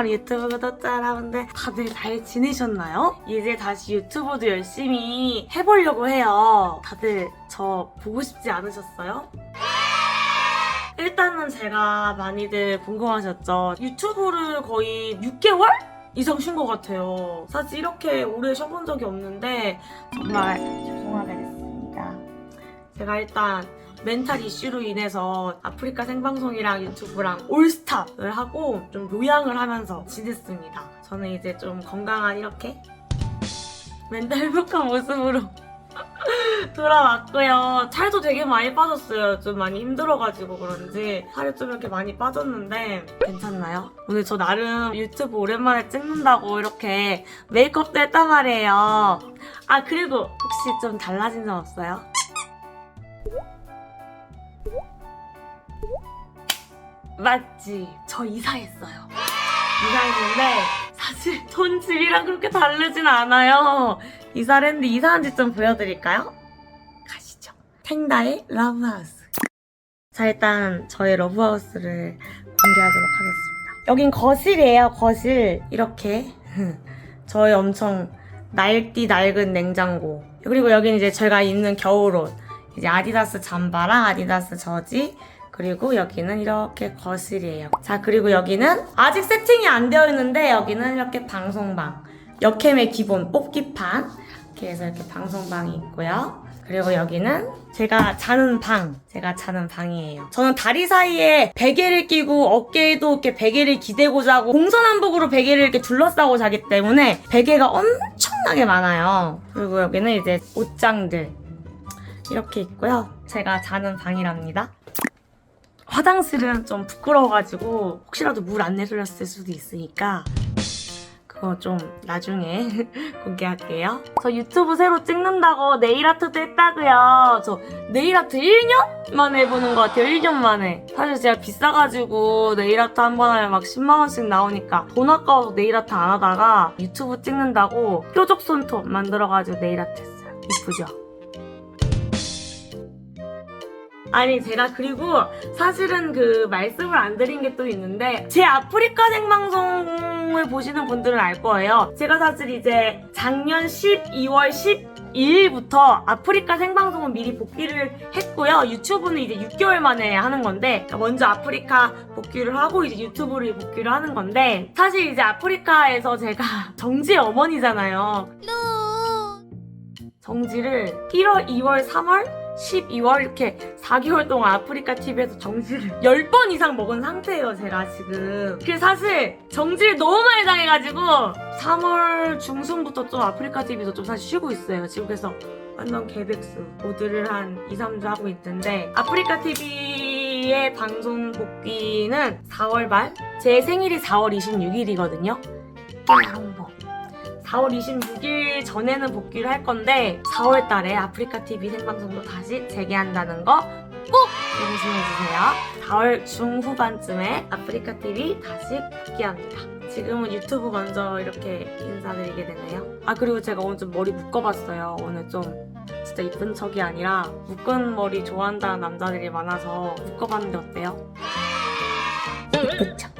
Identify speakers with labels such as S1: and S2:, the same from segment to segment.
S1: 말 유튜브 구독자 여러분들 다들 잘 지내셨나요? 이제 다시 유튜브도 열심히 해보려고 해요. 다들 저 보고 싶지 않으셨어요? 일단은 제가 많이들 궁금하셨죠. 유튜브를 거의 6개월? 이상 쉰 것 같아요. 사실 이렇게 오래 쉬어본 적이 없는데 정말 죄송하게 됐습니다. 제가 일단 멘탈 이슈로 인해서 아프리카 생방송이랑 유튜브랑 올스탑을 하고 좀 요양을 하면서 지냈습니다. 저는 이제 좀 건강한 이렇게 멘탈 회복한 모습으로 돌아왔고요. 살도 되게 많이 빠졌어요. 좀 많이 힘들어가지고 그런지 살이 좀 이렇게 많이 빠졌는데 괜찮나요? 오늘 저 나름 유튜브 오랜만에 찍는다고 이렇게 메이크업도 했단 말이에요. 아 그리고 혹시 좀 달라진 점 없어요? 맞지? 저 이사했어요. 이사했는데 사실 전 집이랑 그렇게 다르진 않아요. 이사를 했는데 이사한 집 좀 보여드릴까요? 가시죠. 탱다의 러브하우스. 자 일단 저의 러브하우스를 공개하도록 하겠습니다. 여긴 거실이에요. 거실. 이렇게 저의 엄청 낡디 낡은 냉장고. 그리고 여기는 이제 제가 입는 겨울옷. 이제 아디다스 잠바랑 아디다스 저지 그리고 여기는 이렇게 거실이에요. 자, 그리고 여기는 아직 세팅이 안 되어 있는데 여기는 이렇게 방송방. 역캠의 기본 뽑기판. 이렇게 해서 이렇게 방송방이 있고요. 그리고 여기는 제가 자는 방. 제가 자는 방이에요. 저는 다리 사이에 베개를 끼고 어깨에도 이렇게 베개를 기대고 자고 동서남북으로 베개를 이렇게 둘러싸고 자기 때문에 베개가 엄청나게 많아요. 그리고 여기는 이제 옷장들. 이렇게 있고요. 제가 자는 방이랍니다. 화장실은 좀 부끄러워가지고 혹시라도 물 안 내렸을 수도 있으니까 그거 좀 나중에 공개할게요. 저 유튜브 새로 찍는다고 네일 아트도 했다고요. 저 네일 아트 1년 만에 해보는 것 같아요. 1년 만에. 사실 제가 비싸가지고 네일 아트 한 번 하면 막 10만 원씩 나오니까 돈 아까워서 네일 아트 안 하다가 유튜브 찍는다고 뾰족 손톱 만들어가지고 네일 아트 했어요. 이쁘죠? 아니 제가 그리고 사실은 그 말씀을 안 드린 게 또 있는데 제 아프리카 생방송을 보시는 분들은 알 거예요. 제가 사실 이제 작년 12월 12일부터 아프리카 생방송은 미리 복귀를 했고요. 유튜브는 이제 6개월 만에 하는 건데 먼저 아프리카 복귀를 하고 이제 유튜브를 복귀를 하는 건데 사실 이제 아프리카에서 제가 정지의 어머니잖아요. 정지를 1월, 2월, 3월 12월 이렇게 4개월 동안 아프리카 TV에서 정지를 10번 이상 먹은 상태예요, 제가 지금. 그래서 사실 정지를 너무 많이 당해가지고 3월 중순부터 좀 아프리카 TV에서 좀 사실 쉬고 있어요. 지금 그래서 완전 개백수 모드를 한 2, 3주 하고 있는데 아프리카 TV의 방송 복귀는 4월 말? 제 생일이 4월 26일이거든요. 홍보. 4월 26일 전에는 복귀를 할 건데 4월 달에 아프리카 TV 생방송도 다시 재개한다는 거꼭 조심해 주세요. 4월 중후반쯤에 아프리카 TV 다시 복귀합니다. 지금은 유튜브 먼저 이렇게 인사드리게 되네요. 아 그리고 제가 오늘 좀 머리 묶어봤어요. 오늘 좀 진짜 이쁜 척이 아니라 묶은 머리 좋아한다는 남자들이 많아서 묶어봤는데 어때요? 이쁜 척.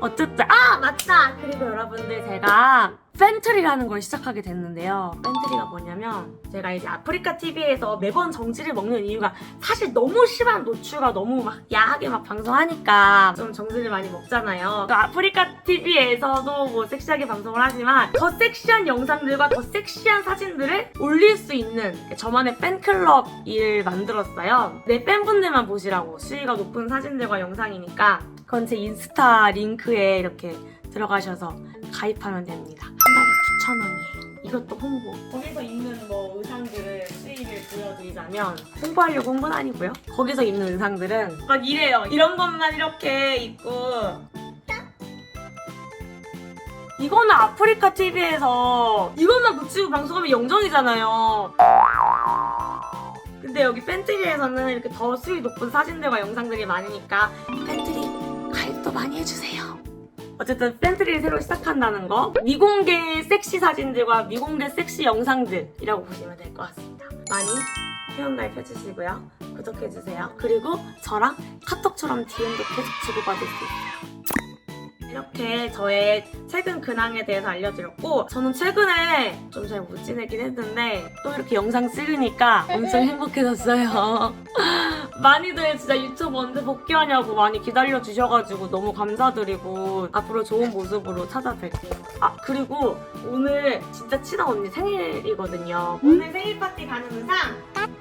S1: 어쨌든 아 맞다 그리고 여러분들 제가 팬트리라는 걸 시작하게 됐는데요. 팬트리가 뭐냐면 제가 이제 아프리카 TV에서 매번 정지를 먹는 이유가 사실 너무 심한 노출과 너무 막 야하게 막 방송하니까 좀 정지를 많이 먹잖아요. 또 아프리카 TV에서도 뭐 섹시하게 방송을 하지만 더 섹시한 영상들과 더 섹시한 사진들을 올릴 수 있는 저만의 팬클럽을 만들었어요. 내 팬분들만 보시라고. 수위가 높은 사진들과 영상이니까. 그건 제 인스타 링크에 이렇게 들어가셔서 가입하면 됩니다. 한 달에 9,000원이에요. 이것도 홍보. 거기서 입는 뭐 의상들을 수익을 보여드리자면 홍보하려고 홍보는 아니고요. 거기서 입는 의상들은 막 이래요. 이런 것만 이렇게 입고 이거는 아프리카 TV에서 이것만 붙이고 방송하면 영정이잖아요. 근데 여기 팬트리에서는 이렇게 더 수위 높은 사진들과 영상들이 많으니까 팬트리 가입도 많이 해주세요. 어쨌든 팬트리를 새로 시작한다는 거 미공개 섹시 사진들과 미공개 섹시 영상들이라고 보시면 될 것 같습니다. 많이 회원 가입 해주시고요. 구독해주세요. 그리고 저랑 카톡처럼 DM도 계속 주고받을 수 있어요. 이렇게 저의 최근 근황에 대해서 알려드렸고 저는 최근에 좀 잘 못 지내긴 했는데 또 이렇게 영상 찍으니까 엄청 행복해졌어요. 많이들 진짜 유튜브 언제 복귀하냐고 많이 기다려 주셔가지고 너무 감사드리고 앞으로 좋은 모습으로 찾아뵐게요. 아 그리고 오늘 진짜 친한 언니 생일이거든요. 오늘 생일 파티 가는 의상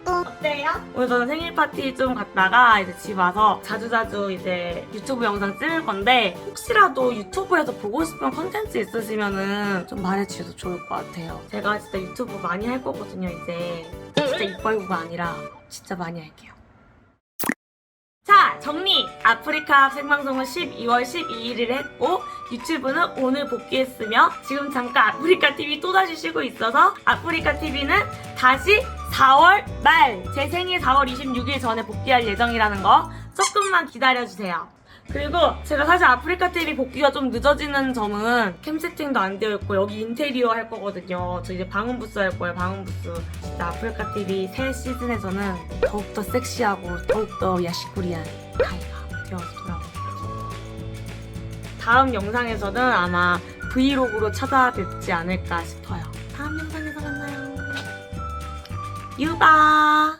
S1: 어때요? 오늘 저는 생일 파티 좀 갔다가 이제 집 와서 자주자주 이제 유튜브 영상 찍을 건데 혹시라도 유튜브에서 보고 싶은 컨텐츠 있으시면은 좀 말해주셔도 좋을 것 같아요. 제가 진짜 유튜브 많이 할 거거든요 이제 진짜 이빨구가 아니라 진짜 많이 할게요. 자, 정리! 아프리카 생방송은 12월 12일을 했고, 유튜브는 오늘 복귀했으며, 지금 잠깐 아프리카 TV 또다시 쉬고 있어서, 아프리카 TV는 다시 4월 말, 제 생일 4월 26일 전에 복귀할 예정이라는 거, 조금만 기다려주세요. 그리고 제가 사실 아프리카 TV 복귀가 좀 늦어지는 점은 캠 세팅도 안 되어 있고 여기 인테리어 할 거거든요. 저 이제 방음 부스 할 거예요. 방음 부스. 진짜 아프리카 TV 새 시즌에서는 더욱더 섹시하고 더욱더 야시꾸리한 가이가 되어서 돌아옵니다. 다음 영상에서는 아마 브이로그로 찾아뵙지 않을까 싶어요. 다음 영상에서 만나요. 유바.